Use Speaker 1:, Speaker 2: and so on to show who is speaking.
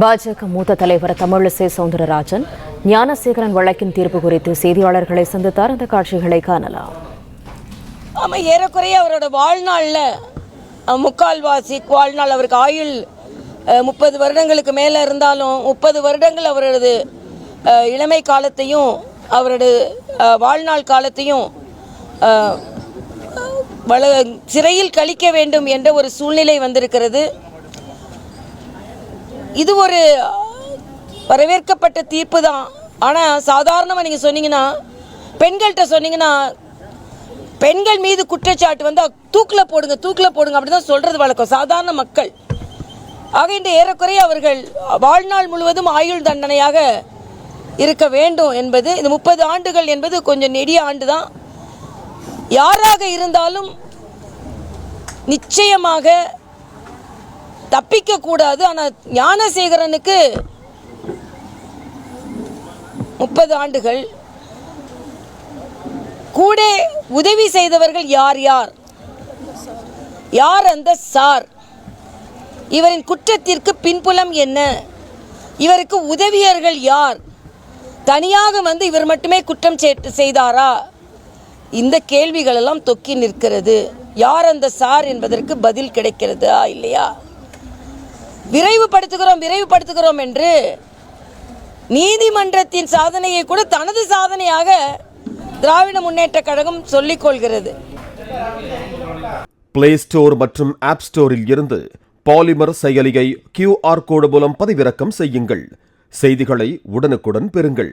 Speaker 1: பாஜக மூத்த தலைவர் தமிழிசை சவுந்தரராஜன் ஞானசேகரன் வழக்கின் தீர்ப்பு குறித்து செய்தியாளர்களை சந்தித்தார். அந்த காட்சிகளை காணலாம்.
Speaker 2: ஆமாம் ஏறக்குறைய அவரோட வாழ்நாளில் முக்கால்வாசி வாழ்நாள் அவருக்கு ஆயுள் முப்பது வருடங்களுக்கு மேலே இருந்தாலும் முப்பது வருடங்கள் அவரது இளமை காலத்தையும் அவரது வாழ்நாள் காலத்தையும் வள சிறையில் கழிக்க வேண்டும் என்ற ஒரு சூழ்நிலை வந்திருக்கிறது. இது ஒரு வரவேற்கப்பட்ட தீர்ப்பு தான் ஆனால் சாதாரணமாக நீங்கள் சொன்னீங்கன்னா பெண்கள்கிட்ட சொன்னீங்கன்னா பெண்கள் மீது குற்றச்சாட்டு வந்து தூக்கில் போடுங்க தூக்கில் போடுங்க அப்படி தான் சொல்கிறது வழக்கம் சாதாரண மக்கள். ஆக இந்த ஏறக்குறைய அவர்கள் வாழ்நாள் முழுவதும் ஆயுள் தண்டனையாக இருக்க வேண்டும் என்பது இந்த முப்பது ஆண்டுகள் என்பது கொஞ்சம் நெடிய ஆண்டு தான் யாராக இருந்தாலும் நிச்சயமாக தப்பிக்க கூடாது ஆனால் ஞானசேகரனுக்கு முப்பது ஆண்டுகள். கூட உதவி செய்தவர்கள் யார் யார்? யார் அந்த சார்? இவரின் குற்றத்திற்கு பின்புலம் என்ன? இவருக்கு உதவியர்கள் யார்? தனியாக வந்து இவர் மட்டுமே குற்றம் செய்தாரா? இந்த கேள்விகளெல்லாம் தொக்கி நிற்கிறது. யார் அந்த சார் என்பதற்கு பதில் கிடைக்கிறதா இல்லையா? விரைவுபடுத்துகிறோம் விரைவுபடுத்துகிறோம் என்று நீதிமன்றத்தின் சாதனையை கூட தனது சாதனையாக திராவிட முன்னேற்ற கழகம் சொல்லிக் கொள்கிறது.
Speaker 3: பிளே ஸ்டோர் மற்றும் ஆப் ஸ்டோரில் இருந்து பாலிமர் செயலியை கியூஆர் கோடு மூலம் பதிவிறக்கம் செய்யுங்கள். செய்திகளை உடனுக்குடன் பெறுங்கள்.